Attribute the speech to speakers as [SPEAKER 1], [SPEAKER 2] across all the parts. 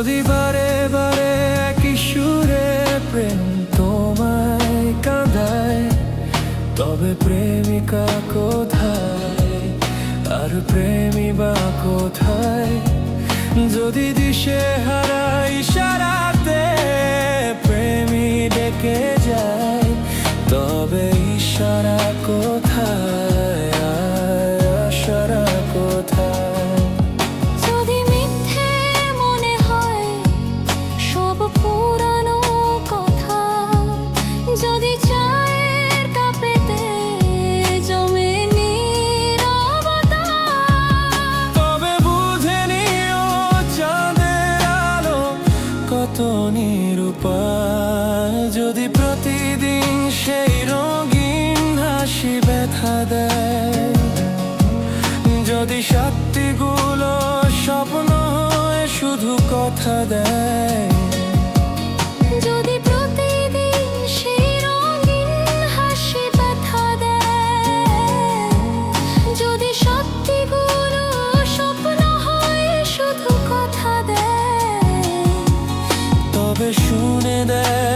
[SPEAKER 1] বারে বারে কিশোরে প্রেম তোমায় কাঁদায়, তবে প্রেমিকা কোথায়? আর প্রেমী বা কোথায়? যদি দিশে হারাই প্রতিদিন সেই রঙিন হাসি ব্যথা দেয়। যদি সত্যিগুলো স্বপ্ন হয়ে শুধু কথা দেয়।
[SPEAKER 2] যদি প্রতিদিন সেই রঙিন হাসি ব্যথা দেয়। যদি সত্যিগুলো স্বপ্ন হয়ে শুধু কথা দেয়।
[SPEAKER 1] তবে শুনে দেখো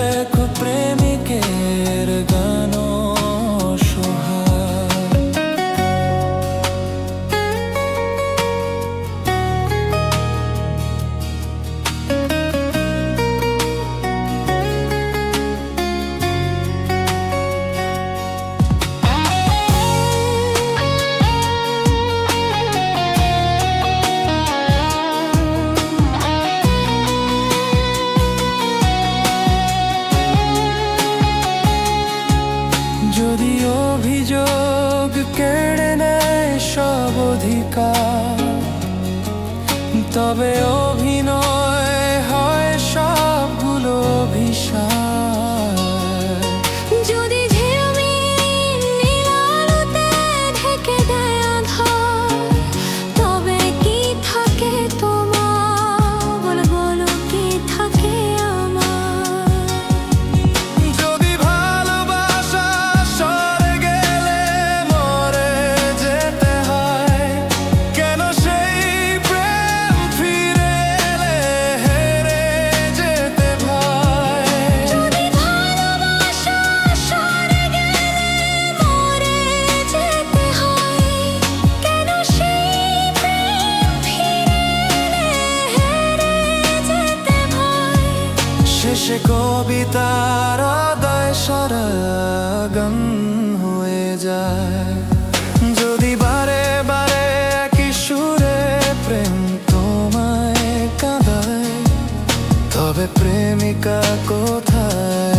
[SPEAKER 1] কেড়ে নেয় সব অধিকার। তবে অভিনয় কবিতার আদায় সারাগম হয়ে যায়। যদি বারে বারে একই সুরে প্রেম তোমায় কাঁদায়, তবে প্রেমিকা কোথায়?